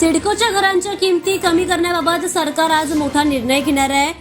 सिडकोच्या घरांच्या किमती कमी करण्याबाबत सरकार आज मोठा निर्णय घेणार आहे.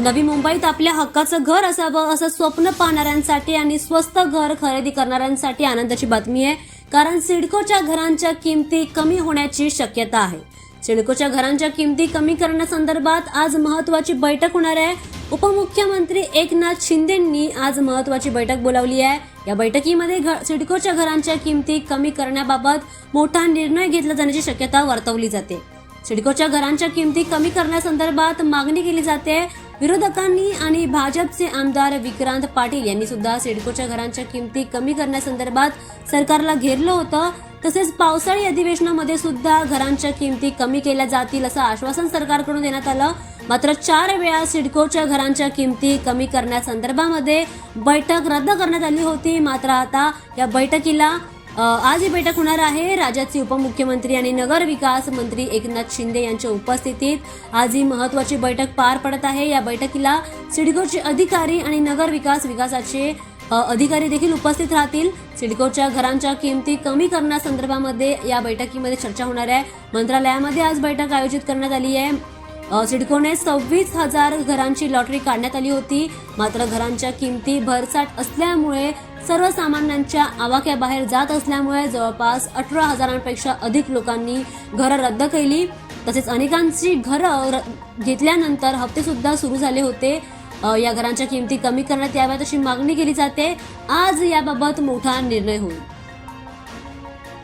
नवी मुंबईत आपल्या हक्काचं घर असावं असं स्वप्न पाहणाऱ्यांसाठी आणि स्वस्त घर खरेदी करणाऱ्यांसाठी आनंदाची बातमी आहे. कारण सिडकोच्या घरांच्या किमती कमी होण्याची शक्यता आहे. सिडकोच्या घरांच्या किमती कमी करण्यासंदर्भात आज महत्वाची बैठक होणार आहे. उपमुख्यमंत्री एकनाथ शिंदेंनी आज महत्वाची बैठक बोलावली आहे. या बैठकीमध्ये सिडकोच्या घरांच्या किमती कमी करण्याबाबत मोठा निर्णय घेतला जाण्याची शक्यता वर्तवली जाते. सिडकोच्या घरांच्या किमती कमी करण्यासंदर्भात मागणी केली जाते. विरोधकांनी आणि भाजपचे आमदार विक्रांत पाटील यांनी सुद्धा सिडकोच्या घरांच्या किमती कमी करण्यासंदर्भात सरकारला घेरलं होतं. तसेच पावसाळी अधिवेशनामध्ये सुद्धा घरांच्या किमती कमी केल्या जातील असं आश्वासन सरकारकडून देण्यात आलं. मात्र चार वेळा सिडकोच्या घरांच्या किमती कमी करण्यासंदर्भामध्ये बैठक रद्द करण्यात आली होती. मात्र आता या बैठकीला आज ही बैठक होणार आहे. राज्याचे उपमुख्यमंत्री आणि नगर विकास मंत्री एकनाथ शिंदे यांच्या उपस्थितीत आज ही महत्वाची बैठक पार पडत आहे. या बैठकीला सिडकोचे अधिकारी आणि नगर विकास विकासाचे अधिकारी देखील उपस्थित राहतील. सिडकोच्या घरांच्या किमती कमी करण्यासंदर्भामध्ये या बैठकीमध्ये चर्चा होणार आहे. मंत्रालयामध्ये आज बैठक आयोजित करण्यात आली आहे. सिडकोने सव्वीस हजार घरांची लॉटरी काढण्यात आली होती. मात्र घरांच्या किमती भरसाट असल्यामुळे सर्वसामान्यांच्या आवाक्याबाहेर जात असल्यामुळे जवळपास अठरा हजारांपेक्षा अधिक लोकांनी घरं रद्द केली. तसेच अनेकांची घरं घेतल्यानंतर हप्ते सुद्धा सुरू झाले होते. या घरांच्या किमती कमी करण्यात याव्यात अशी मागणी केली जाते. आज याबाबत मोठा निर्णय होईल.